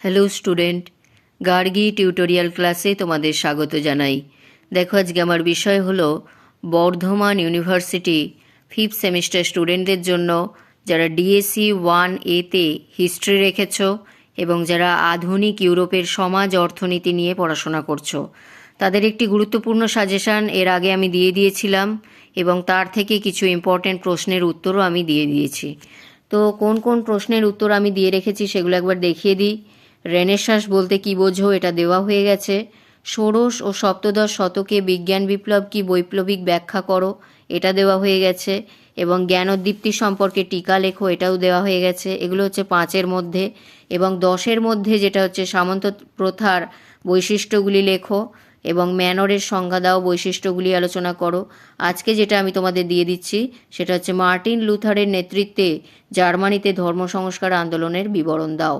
Hello student, Gargi tutorial ক্লাসে তোমাদের স্বাগত জানাই। দেখো আজকে আমার বিষয় হলো বর্ধমান ইউনিভার্সিটি ফিফথ সেমিস্টার স্টুডেন্টদের জন্য যারা ডিএসসি ওয়ান এতে হিস্ট্রি রেখেছো এবং যারা আধুনিক ইউরোপের সমাজ অর্থনীতি নিয়ে পড়াশোনা করছ। তাদের একটি গুরুত্বপূর্ণ সাজেশান এর আগে আমি দিয়ে দিয়েছিলাম এবং তার থেকে কিছু ইম্পর্ট্যান্ট প্রশ্নের উত্তরও আমি দিয়ে দিয়েছি। তো কোন কোন প্রশ্নের উত্তর আমি দিয়ে রেখেছি সেগুলো একবার দেখিয়ে দিই। রেনেসাস বলতে কি বোঝো এটা দেওয়া হয়ে গেছে। ষোড়শ ও সপ্তদশ শতকে বিজ্ঞান বিপ্লব কি বৈপ্লবিক ব্যাখ্যা করো, এটা দেওয়া হয়ে গেছে। এবং জ্ঞানোদ্দীপ্তি সম্পর্কে টিকা লেখো, এটাও দেওয়া হয়ে গেছে। এগুলো হচ্ছে পাঁচের মধ্যে। এবং দশের মধ্যে যেটা হচ্ছে সামন্ত প্রথার বৈশিষ্ট্যগুলি লেখো এবং ম্যানরের সংজ্ঞা দাও, বৈশিষ্ট্যগুলি আলোচনা করো। আজকে যেটা আমি তোমাদের দিয়ে দিচ্ছি, সেটা হচ্ছে মার্টিন লুথারের নেতৃত্বে জার্মানিতে ধর্ম সংস্কার আন্দোলনের বিবরণ দাও।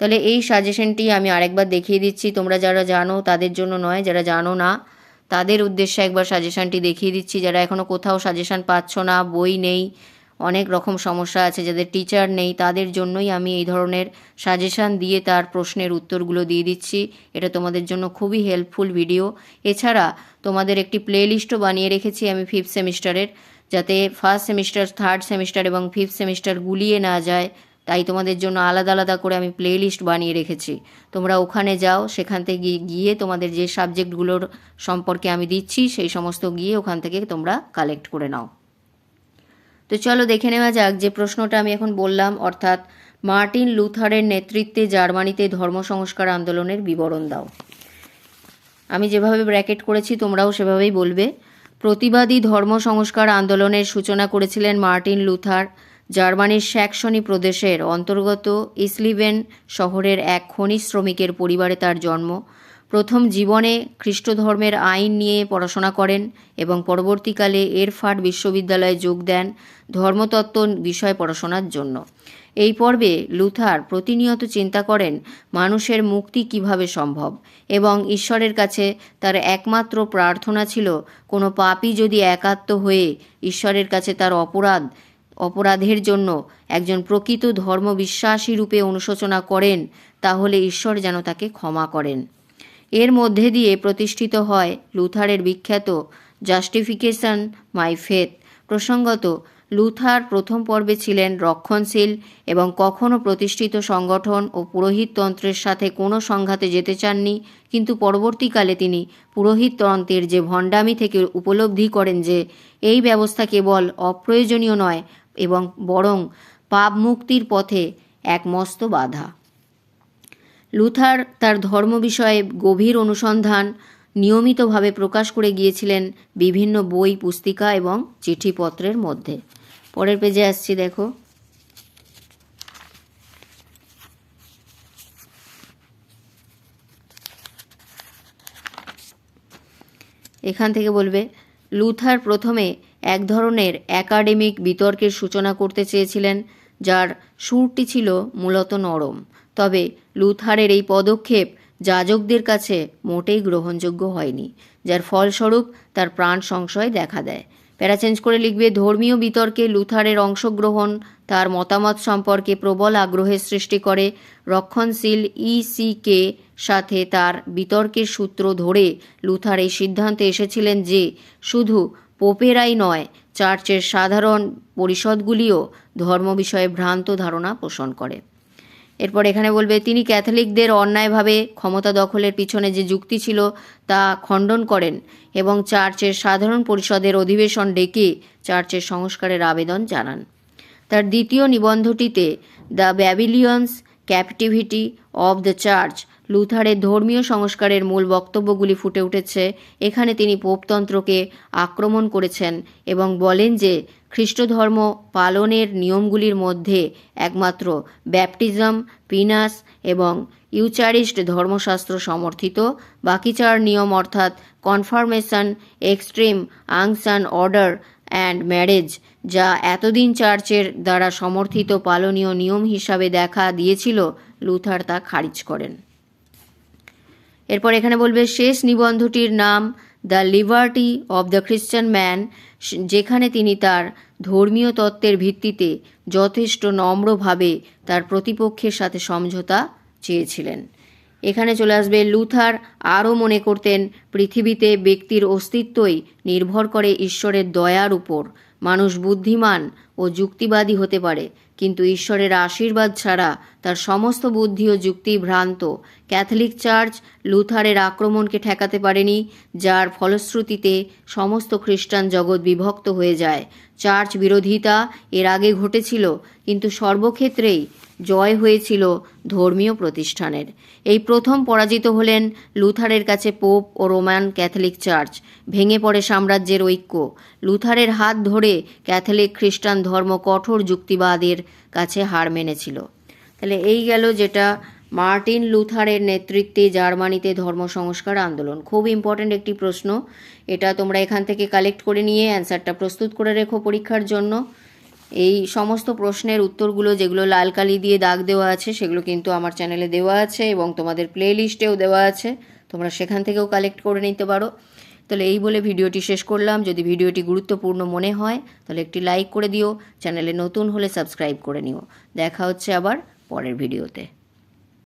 তাহলে এই সাজেশনটি আমি আরেকবার দেখিয়ে দিচ্ছি। তোমরা যারা জানো, তাদের জন্য নয়, যারা জানো না, তাদের উদ্দেশ্যে একবার সাজেশনটি দেখিয়ে দিচ্ছি। যারা এখনও কোথাও সাজেশন পাচ্ছ না, বই নেই, অনেক রকম সমস্যা আছে, যাদের টিচার নেই, তাদের জন্যই আমি এই ধরনের সাজেশান দিয়ে তার প্রশ্নের উত্তরগুলো দিয়ে দিচ্ছি। এটা তোমাদের জন্য খুবই হেল্পফুল ভিডিও এছাড়া তোমাদের একটি প্লে লিস্টও বানিয়ে রেখেছি আমি ফিফথ সেমিস্টারের যাতে ফার্স্ট সেমিস্টার থার্ড সেমিস্টার এবং ফিফথ সেমিস্টার গুলিয়ে না যায়। তাই তোমাদের জন্য আলাদা আলাদা করে আমি প্লে লিস্ট বানিয়ে রেখেছি। তোমরা ওখানে যাও, সেখান থেকে গিয়ে তোমাদের যে সাবজেক্টগুলোর সম্পর্কে আমি দিচ্ছি, সেই সমস্ত গিয়ে ওখান থেকে তোমরা কালেক্ট করে নাও। তো চলো দেখে নেওয়া যাক যে প্রশ্নটা আমি এখন বললাম, অর্থাৎ মার্টিন লুথারের নেতৃত্বে জার্মানিতে ধর্ম সংস্কার আন্দোলনের বিবরণ দাও। আমি যেভাবে ব্র্যাকেট করেছি, তোমরাও সেভাবেই বলবে। প্রতিবাদী ধর্ম সংস্কার আন্দোলনের সূচনা করেছিলেন মার্টিন লুথার। জার্মানির স্যাকসনি প্রদেশের অন্তর্গত ইসলিভেন শহরের এক খনি শ্রমিকের পরিবারে তার জন্ম। প্রথম জীবনে খ্রিস্ট ধর্মের আইন নিয়ে পড়াশোনা করেন এবং পরবর্তীকালে এরফাট বিশ্ববিদ্যালয়ে যোগ দেন ধর্মতত্ত্ব বিষয় পড়াশোনার জন্য। এই পর্বে লুথার প্রতিনিয়ত চিন্তা করেন মানুষের মুক্তি কীভাবে সম্ভব এবং ঈশ্বরের কাছে তার একমাত্র প্রার্থনা ছিল, কোনো পাপী যদি একাত্ম হয়ে ঈশ্বরের কাছে তার অপরাধ অপরাধের জন্য একজন প্রকৃত ধর্মবিশ্বাসী রূপে অনুশোচনা করেন, তাহলে ঈশ্বর যেন তাকে ক্ষমা করেন। এর মধ্যে দিয়ে প্রতিষ্ঠিত হয় লুথারের বিখ্যাত জাস্টিফিকেশন মাই ফেথ। প্রসঙ্গত, লুথার প্রথম পর্বে ছিলেন রক্ষণশীল এবং কখনও প্রতিষ্ঠিত সংগঠন ও পুরোহিততন্ত্রের সাথে কোনো সংঘাতে যেতে চাননি, কিন্তু পরবর্তীকালে তিনি পুরোহিততন্ত্রের যে ভণ্ডামি থেকে উপলব্ধি করেন যে, এই ব্যবস্থা কেবল অপ্রয়োজনীয় নয় এবং বরং পাপ মুক্তির পথে এক মস্ত বাধা। লুথার তার ধর্ম বিষয়ে গভীর অনুসন্ধান নিয়মিতভাবে প্রকাশ করে গিয়েছিলেন বিভিন্ন বই, পুস্তিকা এবং চিঠিপত্রের মধ্যে। পরের পেজে আসছি, দেখো। এখান থেকে বলবে, লুথার প্রথমে এক ধরনের একাডেমিক বিতর্কের সূচনা করতে চেয়েছিলেন, যার সুরটি ছিল মূলত নরম। তবে লুথারের এই পদক্ষেপ যাজকদের কাছে মোটেই গ্রহণযোগ্য হয়নি, যার ফলস্বরূপ তার প্রাণ সংশয় দেখা দেয়। প্যারা চেঞ্জ করে লিখবে, ধর্মীয় বিতর্কে লুথারের অংশগ্রহণ তার মতামত সম্পর্কে প্রবল আগ্রহের সৃষ্টি করে। রক্ষণশীল ইসিকে সাথে তার বিতর্কের সূত্র ধরে লুথার এই সিদ্ধান্তে এসেছিলেন যে, শুধু পোপেরাই নয়, চার্চের সাধারণ পরিষদগুলিও ধর্ম বিষয়ে ভ্রান্ত ধারণা পোষণ করে। এরপর এখানে বলবে, তিনি ক্যাথলিকদের অন্যায়ভাবে ক্ষমতা দখলের পিছনে যে যুক্তি ছিল তা খণ্ডন করেন এবং চার্চের সাধারণ পরিষদের অধিবেশন ডেকে চার্চের সংস্কারের আবেদন জানান। তার দ্বিতীয় নিবন্ধটিতে, the Babylonian captivity of the church লুথারের ধর্মীয় সংস্কারের মূল বক্তব্যগুলি ফুটে উঠেছে। এখানে তিনি পোপতন্ত্রকে আক্রমণ করেছেন এবং বলেন যে খ্রিস্ট ধর্ম পালনের নিয়মগুলির মধ্যে একমাত্র ব্যাপটিজম, পিনাস এবং ইউচারিস্ট ধর্মশাস্ত্র সমর্থিত। বাকি চার নিয়ম অর্থাৎ confirmation, extreme, unction order and marriage, যা এতদিন চার্চের দ্বারা সমর্থিত পালনীয় নিয়ম হিসাবে দেখা দিয়েছিল, লুথার তা খারিজ করেন। এরপর এখানে বলবে, শেষ নিবন্ধটির নাম the liberty of the Christian man যেখানে তিনি তার ধর্মীয় তত্ত্বের ভিত্তিতে যথেষ্ট নম্রভাবে তার প্রতিপক্ষের সাথে সমঝোতা চেয়েছিলেন। এখানে চলে আসবে, লুথার আরও মনে করতেন, পৃথিবীতে ব্যক্তির অস্তিত্বই নির্ভর করে ঈশ্বরের দয়ার উপর। মানুষ বুদ্ধিমান ও যুক্তিবাদী হতে পারে। কিন্তু ঈশ্বরের আশীর্বাদ ছাড়া তার সমস্ত বুদ্ধি ও যুক্তি ভ্রান্ত। ক্যাথলিক চার্চ লুথারের আক্রমণকে ঠেকাতে পারেনি, যার ফলশ্রুতিতে সমস্ত খ্রিস্টান জগৎ বিভক্ত হয়ে যায়। চার্চ বিরোধিতা এর আগে ঘটেছিল, কিন্তু সর্বক্ষেত্রেই জয় হয়েছিল ধর্মীয় প্রতিষ্ঠানের। এই প্রথম পরাজিত হলেন লুথারের কাছে পোপ ও রোমান ক্যাথলিক চার্চ। ভেঙে পড়ে সাম্রাজ্যের ঐক্য। লুথারের হাত ধরে ক্যাথলিক খ্রিস্টান ধর্ম কঠোর যুক্তিবাদের কাছে হার মেনেছিল। তাহলে এই গেল যেটা মার্টিন লুথারের নেতৃত্বে জার্মানিতে ধর্ম সংস্কার আন্দোলন। খুব ইম্পর্ট্যান্ট একটি প্রশ্ন। এটা তোমরা এখান থেকে কালেক্ট করে নিয়ে অ্যান্সারটা প্রস্তুত করে রেখো পরীক্ষার জন্য। এই সমস্ত প্রশ্নের উত্তরগুলো যেগুলো লাল কালি দিয়ে দাগ দেওয়া আছে, সেগুলো কিন্তু আমার চ্যানেলে দেওয়া আছে এবং তোমাদের প্লে লিস্টেও দেওয়া আছে। তোমরা সেখান থেকেও কালেক্ট করে নিতে পারো। তাহলে এই বলে ভিডিওটি শেষ করলাম। যদি ভিডিওটি গুরুত্বপূর্ণ মনে হয়, তাহলে একটি লাইক করে দিও। চ্যানেলে নতুন হলে সাবস্ক্রাইব করে নিও। দেখা হচ্ছে আবার পরের ভিডিওতে।